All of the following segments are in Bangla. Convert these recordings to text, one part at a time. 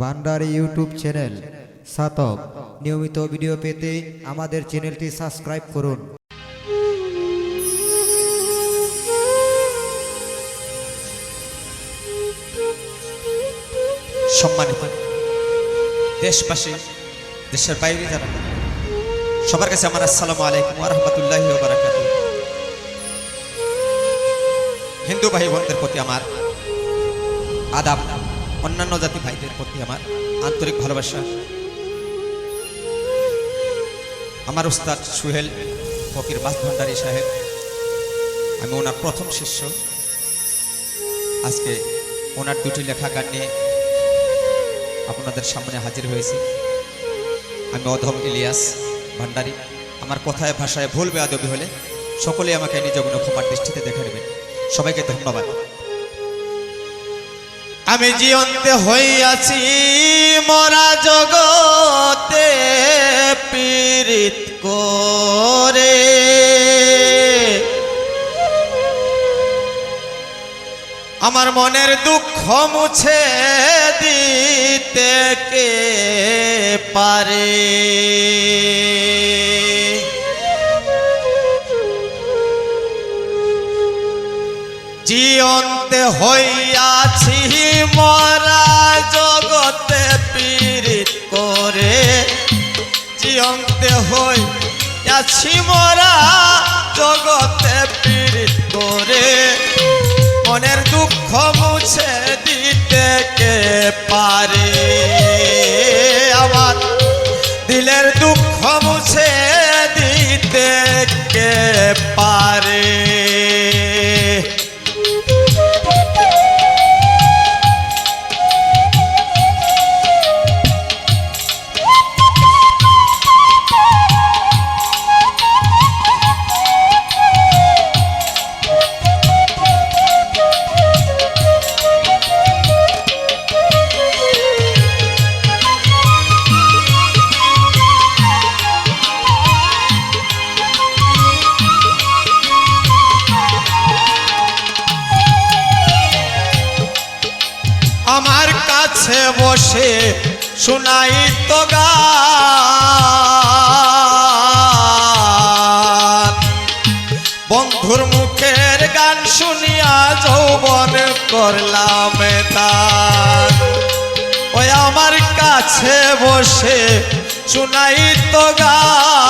ভান্ডারি ইউটিউব চ্যানেল। সাতক, নিয়মিত ভিডিও পেতে আমাদের চ্যানেলটি সাবস্ক্রাইব করুন। সম্মানিত দেশবাসী, দেশের বাইরে যারা সবার কাছে আমার আসসালামু আলাইকুম রহমতুল্লাহ হিন্দু ভাই বোনদের প্রতি আমার আদাব। অন্যান্য জাতি ভাইদের প্রতি আমার আন্তরিক ভালোবাসা। আমার উস্তাদ সুহেল ফকির বাস ভান্ডারী সাহেব, আমি ওনার প্রথম শিষ্য। আজকে ওনার দুটি লেখা গান নিয়ে আপনাদের সামনে হাজির হয়েছি। আমি অধম ইলিয়াস ভান্ডারী আমার কথায় ভাষায় ভুল বেয়াদবি হলে সকলেই আমাকে নিজ গুণ ক্ষমার দৃষ্টিতে দেখে নেবেন। সবাইকে ধন্যবাদ। আমি জীবন্তে হইয়াছি মরা জগতে পীড়িত করে। আমার মনের দুঃখ মুছে দিতে কে পারে? জিয়ন্তে হইয়াছি, মরা জগতে পীড়িত করে। জিয়ন্তে হইয়াছি, মরা জগতে পীড়িত করে। মনের দুঃখ মুছে দিতে কে পারে? আমার দিলের দুঃখ মুছে দিতে কে পারে? কাছে বসে শোনাই তো গান। বন্ধুর মুখের গান শুনিয়া যৌবন করলাম তার। ওই আমার কাছে বসে শোনাই তো গান।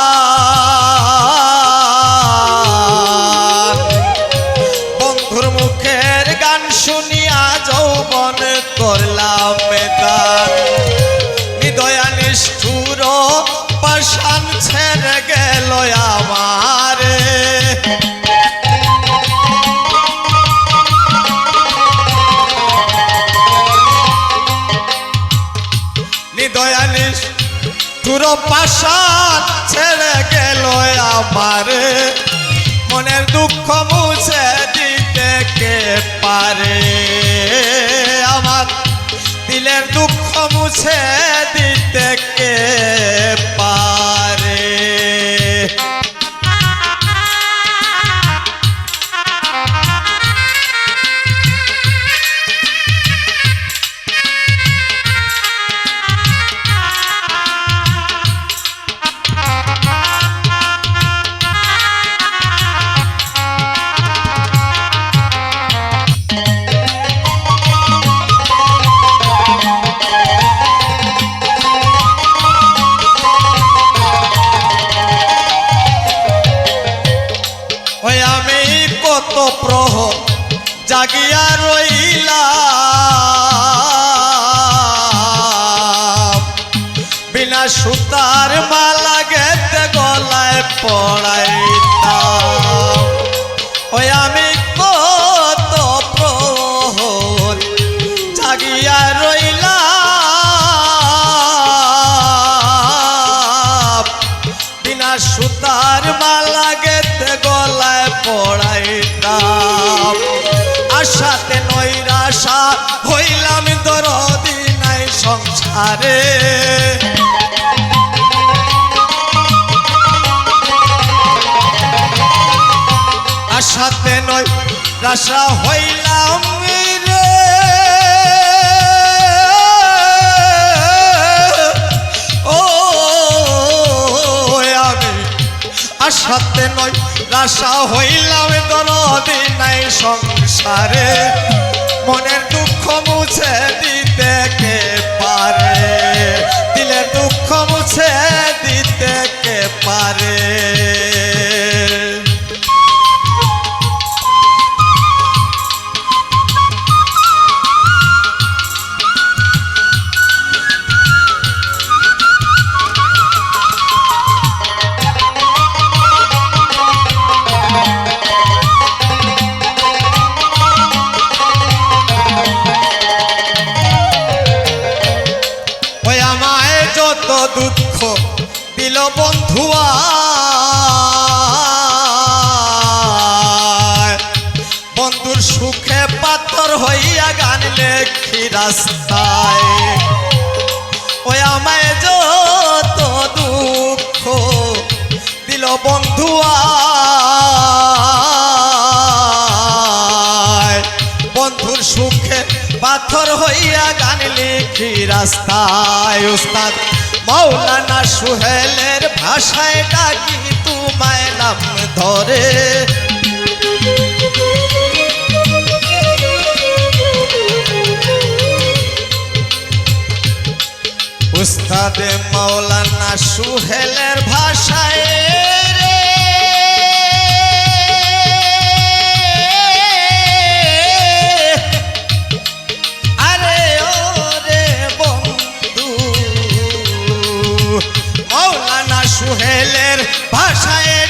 নিষ্ঠুর পাশান ছেড়ে গেল আমারে। মনের দুঃখ মুছে দিতে কে পারে? আমার দিলের দুঃখ মুছে দিতে প্রহ জাগিয়া রইলাম বিনা সুতার মালা গেতে গলায় পড়াইতাম ওই আমি কত প্রহর জাগিয়া রইলাম আশা হইলাম দরদি নাই সংসারে। আশাতে নয়, রাশা হইলাম সাথে নয়, রাশা হইলাম দরদি নাই সংসারে। মনের বন্ধুর সুখে পাথর হইয়া গান লেখি রাস্তায়। ওই আমায় যত দুঃখ দিল বন্ধুয়া বন্ধুর সুখে পাথর হইয়া গান লিখি রাস্তায়। উস্তাদ মৌলানা সুহেলের ভাষায় ডাকি তোমায় নাম ধরে। উস্তাদে মৌলানা সুহেলের ভাষায়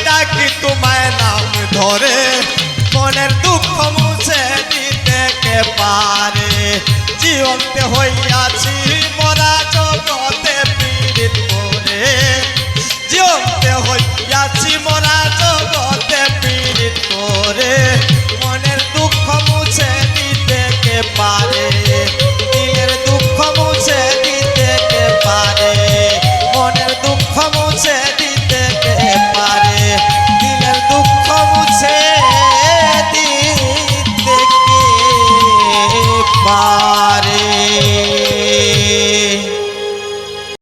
ডাকি তোমায় নাম ধরে। মনের দুঃখ মুছে দিতে পারে জীবনতে হইয়াছি জিও তে হইয়াছি মরা জগৎ।